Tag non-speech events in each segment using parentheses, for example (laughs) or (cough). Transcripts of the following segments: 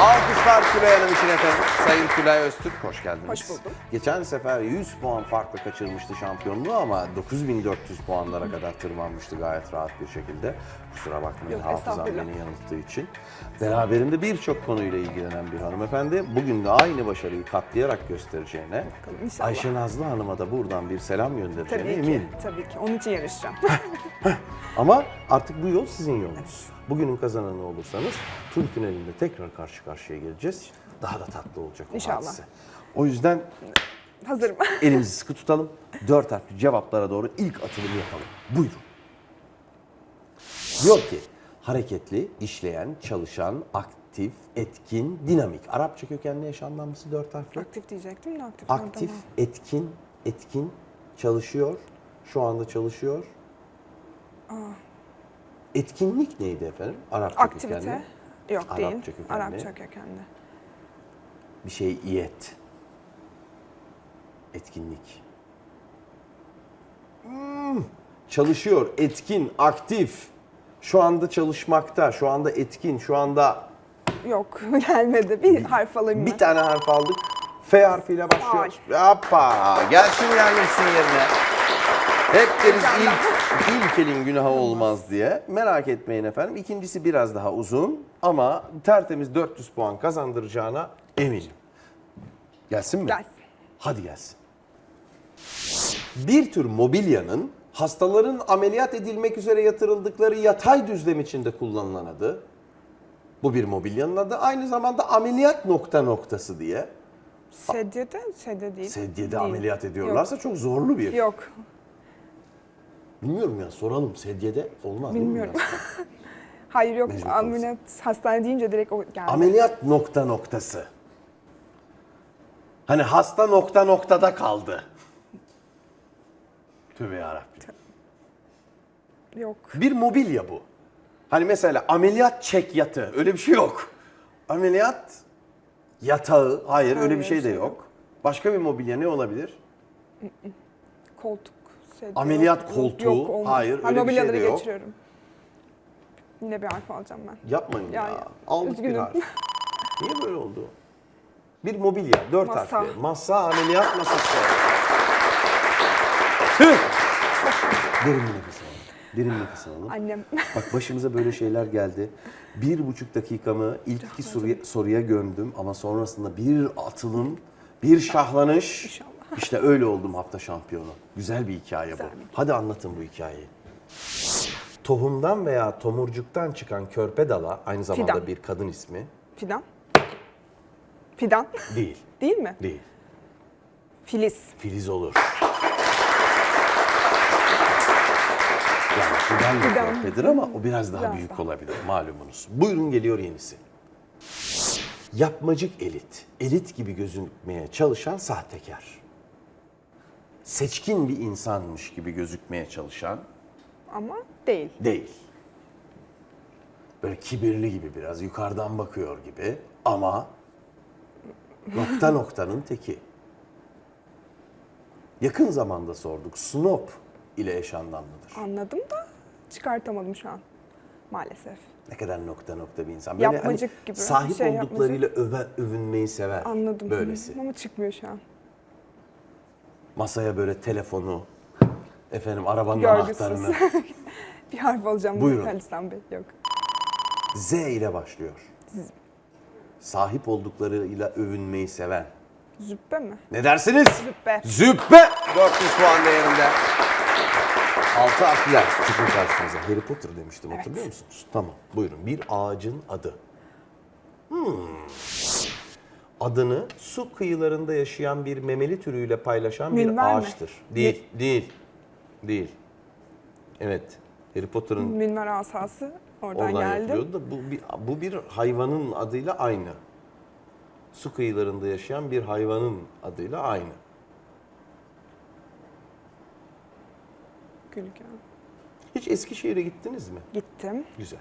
아, 그 Alkışlar Tülay Hanım için efendim. Sayın Tülay Öztürk hoş geldiniz. Hoş buldum. Geçen sefer 100 puan farklı kaçırmıştı şampiyonluğu ama 9400 puanlara kadar tırmanmıştı gayet rahat bir şekilde. Kusura bakmayın Yok, hafızam beni yanılttığı için. Beraberinde birçok konuyla ilgilenen bir hanımefendi. Bugün de aynı başarıyı katlayarak göstereceğine Bakalım inşallah. Ayşe Nazlı Hanım'a da buradan bir selam göndereceğine Tabii eminim. ki, tabii ki. Onun için yarışacağım. Ama artık bu yol sizin yolunuz. Bugünün kazananı olursanız tur finalinde tekrar karşı karşıya geleceğiz. Daha da tatlı olacak o İnşallah. hadise. O yüzden Hazırım. (laughs) elimizi sıkı tutalım. Dört harfli cevaplara doğru ilk atılımı yapalım. Buyurun. Diyor ki hareketli, işleyen, çalışan, aktif, etkin, dinamik. Arapça kökenli yaşamlanması dört harfli. aktif diyecektim de aktif. Aktif, Tamam. etkin, etkin, çalışıyor. Şu anda çalışıyor. Etkinlik neydi efendim? Arapça Aktivite. kökenli. Yok değil. Arapça kökenli. Arapça kökenli. Bir şey iyet. Etkinlik. Hmm, Çalışıyor, etkin, aktif. Şu anda çalışmakta, şu anda etkin, şu anda Yok (laughs) gelmedi. Bir harf alayım bir ben. tane harf aldık. F harfiyle başlıyor. Hoppa! Gelsin yerleşsin yerine. Hep deriz ilk, ilk elin günahı olmaz diye. Merak etmeyin efendim. İkincisi biraz daha uzun ama tertemiz 400 puan kazandıracağına eminim. Gelsin mi? Gelsin. Hadi gelsin. Bir tür mobilyanın hastaların ameliyat edilmek üzere yatırıldıkları yatay düzlem içinde kullanılan adı. Bu bir mobilyanın adı. Aynı zamanda ameliyat nokta noktası diye. Sedyede, sedye değil. Sedyede Değil. ameliyat ediyorlarsa çok zorlu bir. Yok. Bilmiyorum ya soralım sedyede olmaz değil mi Bilmiyorum. biraz? (laughs) Hayır yok. Mecbur Ameliyat hastane deyince direkt o geldi. Ameliyat nokta noktası. Hani hasta nokta noktada kaldı. Tövbe yarabbim. Yok. Bir mobilya bu. Hani mesela ameliyat çek yatı öyle bir şey yok. Ameliyat yatağı hayır öyle bir şey de yok. Başka bir mobilya ne olabilir? Koltuk. Sedye Ameliyat koltuğu, Yok, olmaz. hayır, Ha, öyle bir şey mobilyaları de yok. geçiriyorum. Yine bir harf alacağım ben. Yapmayın ya. Ya, Aldık bir üzgünüm. harf. Niye böyle oldu? Bir mobilya, dört Masa. harfli. Masa, ameliyat masası. Tüh! Derin bir nefes alalım. Derin nefes alalım. Annem. Bak başımıza böyle şeyler geldi. Bir buçuk dakikamı ilk iki soruya, soruya gömdüm ama sonrasında bir atılım, bir şahlanış. İnşallah. İşte öyle oldum hafta şampiyonu. Güzel bir hikaye Güzel bu. bir Hadi anlatın bu hikayeyi. Tohumdan veya tomurcuktan çıkan körpe dala aynı zamanda Fidan. bir kadın ismi Fidan. Fidan. değil. (laughs) Değil mi? Değil. Filiz. Filiz olur. Yani fidan da Fidan. körpedir ama o biraz daha Biraz büyük daha. olabilir malumunuz. Buyurun geliyor yenisi. Yapmacık elit. Elit gibi gözükmeye çalışan sahtekar. Seçkin bir insanmış gibi gözükmeye çalışan Ama değil. değil. Böyle kibirli gibi biraz yukarıdan bakıyor gibi ama nokta noktanın teki. Yakın zamanda sorduk. Snob ile eş anlamlıdır. Anladım da çıkartamadım şu an. Maalesef. Ne kadar nokta nokta bir insan. hani Yapmacık gibi, Sahip şey olduklarıyla öve, övünmeyi sever. Anladım. Böylesi. Ama çıkmıyor şu an. Masaya böyle telefonu, efendim arabanın Görgüsüz. anahtarını. (laughs) bir harf alacağım. Buyurun. Halistan Bey. Yok. Z ile başlıyor. Sahip olduklarıyla övünmeyi seven. Züppe mi? Ne dersiniz? Züppe. Züppe! 400 puan değerinde. Altı harfler çıkın karşınıza. Harry Potter demiştim Evet. hatırlıyor musunuz? Tamam buyurun. Bir ağacın adı. Hmm. Adını su kıyılarında yaşayan bir memeli türüyle paylaşan bir Minver mi? ağaçtır. Değil, değil, değil. Evet. Harry Potter'ın Minver asası. Oradan, oradan yapılıyordu da bu bir, bu bir hayvanın adıyla aynı. Su kıyılarında yaşayan bir hayvanın adıyla aynı. Gülgen. Hiç Eskişehir'e gittiniz mi? Gittim. Güzel.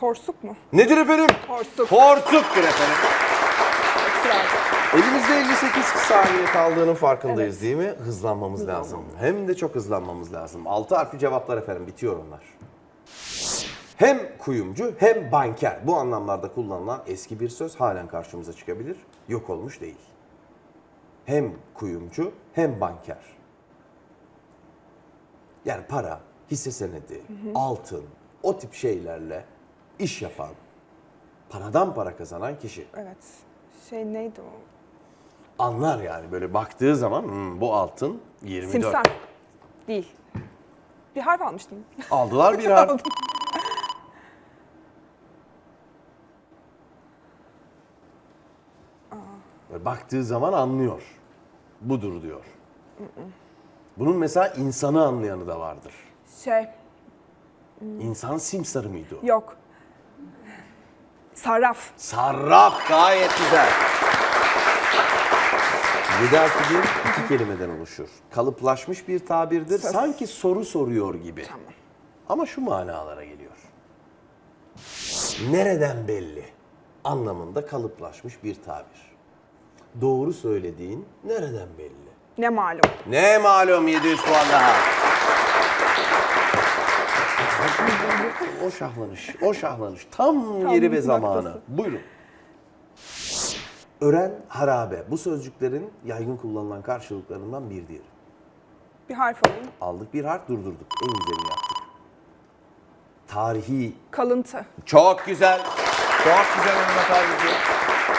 Porsuk mu? Nedir efendim? Porsuk. Porsuktur efendim. Elimizde 58 saniye kaldığının farkındayız değil mi? Hızlanmamız lazım. Hem de çok hızlanmamız lazım. 6 harfli cevaplar efendim bitiyor onlar. Hem kuyumcu hem banker. Bu anlamlarda kullanılan eski bir söz halen karşımıza çıkabilir. Yok olmuş değil. Hem kuyumcu hem banker. Yani para, hisse senedi, altın, o tip şeylerle iş yapan, paradan para kazanan kişi. Evet. Şey neydi o? Anlar yani böyle baktığı zaman "Hmm, bu altın 24. Simsar. Değil. Bir harf almıştım. Aldılar bir harf. (laughs) Böyle baktığı zaman anlıyor. Budur diyor. Bunun mesela insanı anlayanı da vardır. Şey İnsan simsarı mıydı o? yok. Sarraf. Sarraf gayet güzel. Yedi değil, iki kelimeden oluşur. Kalıplaşmış bir tabirdir. Sanki soru soruyor gibi. Tamam. Ama şu manalara geliyor. Nereden belli? Anlamında kalıplaşmış bir tabir. Doğru söylediğin nereden belli? Ne malum. Ne malum 700 puan daha. O şahlanış, o şahlanış. Tam, yeri ve noktası. zamanı. Buyurun. Ören, harabe. Bu sözcüklerin yaygın kullanılan karşılıklarından bir diğeri. Bir harf alayım. Aldık bir harf durdurduk. En güzelini yaptık. Tarihi. Kalıntı. Çok güzel. Çok güzel Mehmet abici.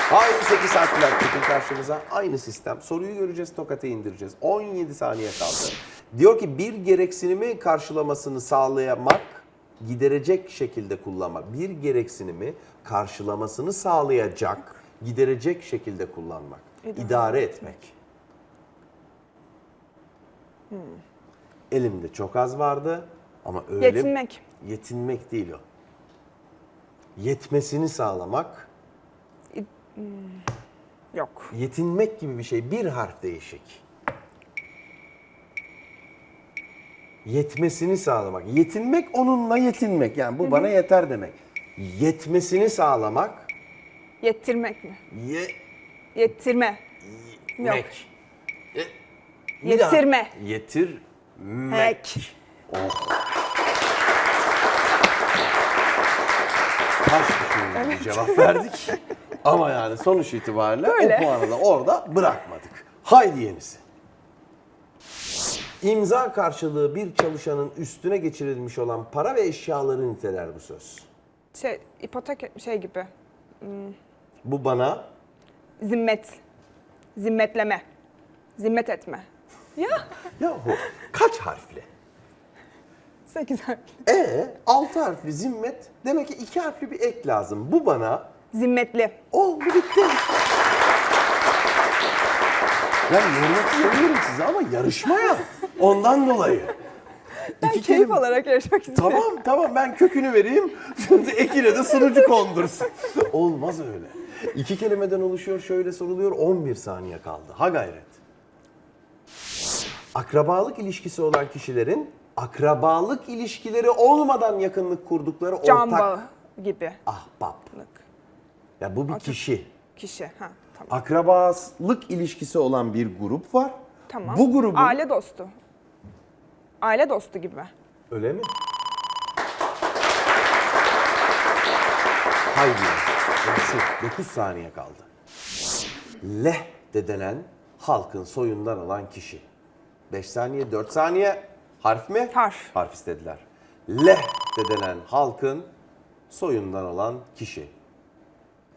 Haydi 8 harfler çıkın karşımıza. Aynı sistem. Soruyu göreceğiz, tokata indireceğiz. 17 saniye kaldı. Diyor ki bir gereksinimi karşılamasını sağlayamak, giderecek şekilde kullanmak. Bir gereksinimi karşılamasını sağlayacak, giderecek şekilde kullanmak. İdare İdare etmek. Elimde çok az vardı ama öyle... Yetinmek. Yetinmek değil o. Yetmesini sağlamak, Yok. yetinmek gibi bir şey. Bir harf değişik. Yetmesini sağlamak. Yetinmek onunla yetinmek. Yani bu bana yeter demek. Yetmesini sağlamak, Yettirmek mi? ye, Yettirme. Yok. mek. E, bir daha. Yetirme. Yetirmek. Mek. Taş düşündüğü bir cevap verdik. Ama yani sonuç itibariyle Böyle. o puanı da orada bırakmadık. Haydi yenisi. İmza karşılığı bir çalışanın üstüne geçirilmiş olan para ve eşyaları niteler bu söz. Şey ipotek şey gibi. Bu bana Zimmet. Zimmetleme. Zimmet etme. Ya. yahu kaç harfli? Sekiz harf. E altı harfli zimmet demek ki iki harfli bir ek lazım. Bu bana Zimmetli. oldu bitti. Yani yormak istemiyorum size ama yarışmaya ondan dolayı. Ben İki keyif kelime- alarak yarışmak istiyorum. Tamam tamam ben kökünü vereyim. Şimdi ekine de sunucu kondursun. Olmaz öyle. İki kelimeden oluşuyor şöyle soruluyor 11 saniye kaldı. Ha gayret. Akrabalık ilişkisi olan kişilerin akrabalık ilişkileri olmadan yakınlık kurdukları ortak Can bağı gibi. ahbaplık. Ya bu bir kişi. Kişi. Ha tamam. Akrabalık ilişkisi olan bir grup var. Tamam. Bu grubun Aile dostu. Aile dostu gibi. Öyle mi? Haydi. Şu 9 saniye kaldı. Leh de denen halkın soyundan olan kişi. 5 saniye, 4 saniye. Harf mi? Harf. Harf istediler. Leh de denen halkın soyundan olan kişi.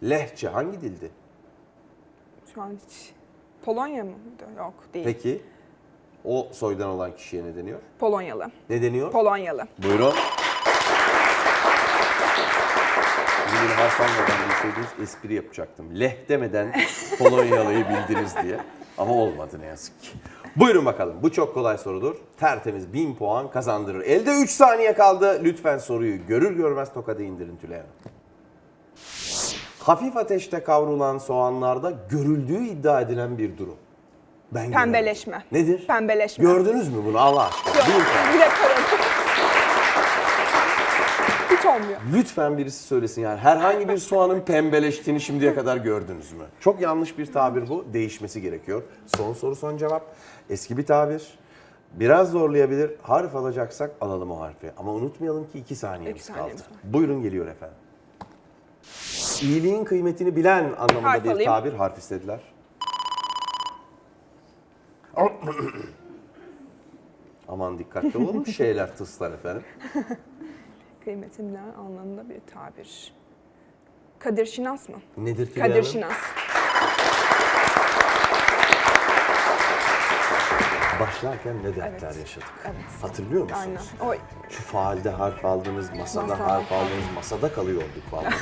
Lehçe hangi dildi? Şu an hiç. Polonya mı? Yok değil. Peki o soydan olan kişiye ne deniyor? Polonyalı. Ne deniyor? Polonyalı. Buyurun. Bugün harf almadan bilseydiniz espri yapacaktım. Leh demeden (laughs) Polonyalı'yı bildiniz diye. Ama olmadı ne yazık ki. Buyurun bakalım. Bu çok kolay sorudur. Tertemiz 1000 puan kazandırır. Elde 3 saniye kaldı. Lütfen soruyu görür görmez tokadı indirin Tülay Hanım. Hafif ateşte kavrulan soğanlarda görüldüğü iddia edilen bir durum. Ben Pembeleşme. göremedim. Nedir? Pembeleşme. Gördünüz mü bunu Allah aşkına? Yok. Direkt aradım. Hiç olmuyor. Lütfen birisi söylesin yani herhangi bir soğanın (laughs) pembeleştiğini şimdiye kadar gördünüz mü? Çok yanlış bir tabir bu. Değişmesi gerekiyor. Son soru son cevap. Eski bir tabir. Biraz zorlayabilir. Harf alacaksak alalım o harfi. Ama unutmayalım ki iki saniyemiz İki saniyemiz kaldı. var. Buyurun geliyor efendim. İyiliğin kıymetini bilen anlamında Harf bir alayım. tabir harf istediler. Aman dikkatli olun şeyler tıslar efendim. Kıymetimle anlamında bir tabir. Kadir Şinas mı? Nedir Kadir Hanım? Şinas. Başlarken ne dertler Evet. yaşadık? Evet. Hatırlıyor musunuz? Aynen. O Şu faalde harf aldınız, masada Masa. harf aldınız, masada kalıyorduk vallahi.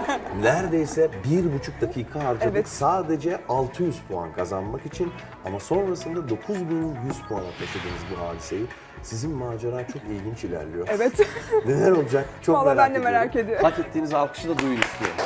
(laughs) Neredeyse bir buçuk dakika harcadık Evet. sadece 600 puan kazanmak için. Ama sonrasında 9100 puana taşıdınız bu hadiseyi. Sizin macera çok ilginç ilerliyor. evet. Neler olacak? Çok Vallahi merak ben de ediyorum. merak ediyorum. Hak ettiğiniz alkışı da duyun istiyorum.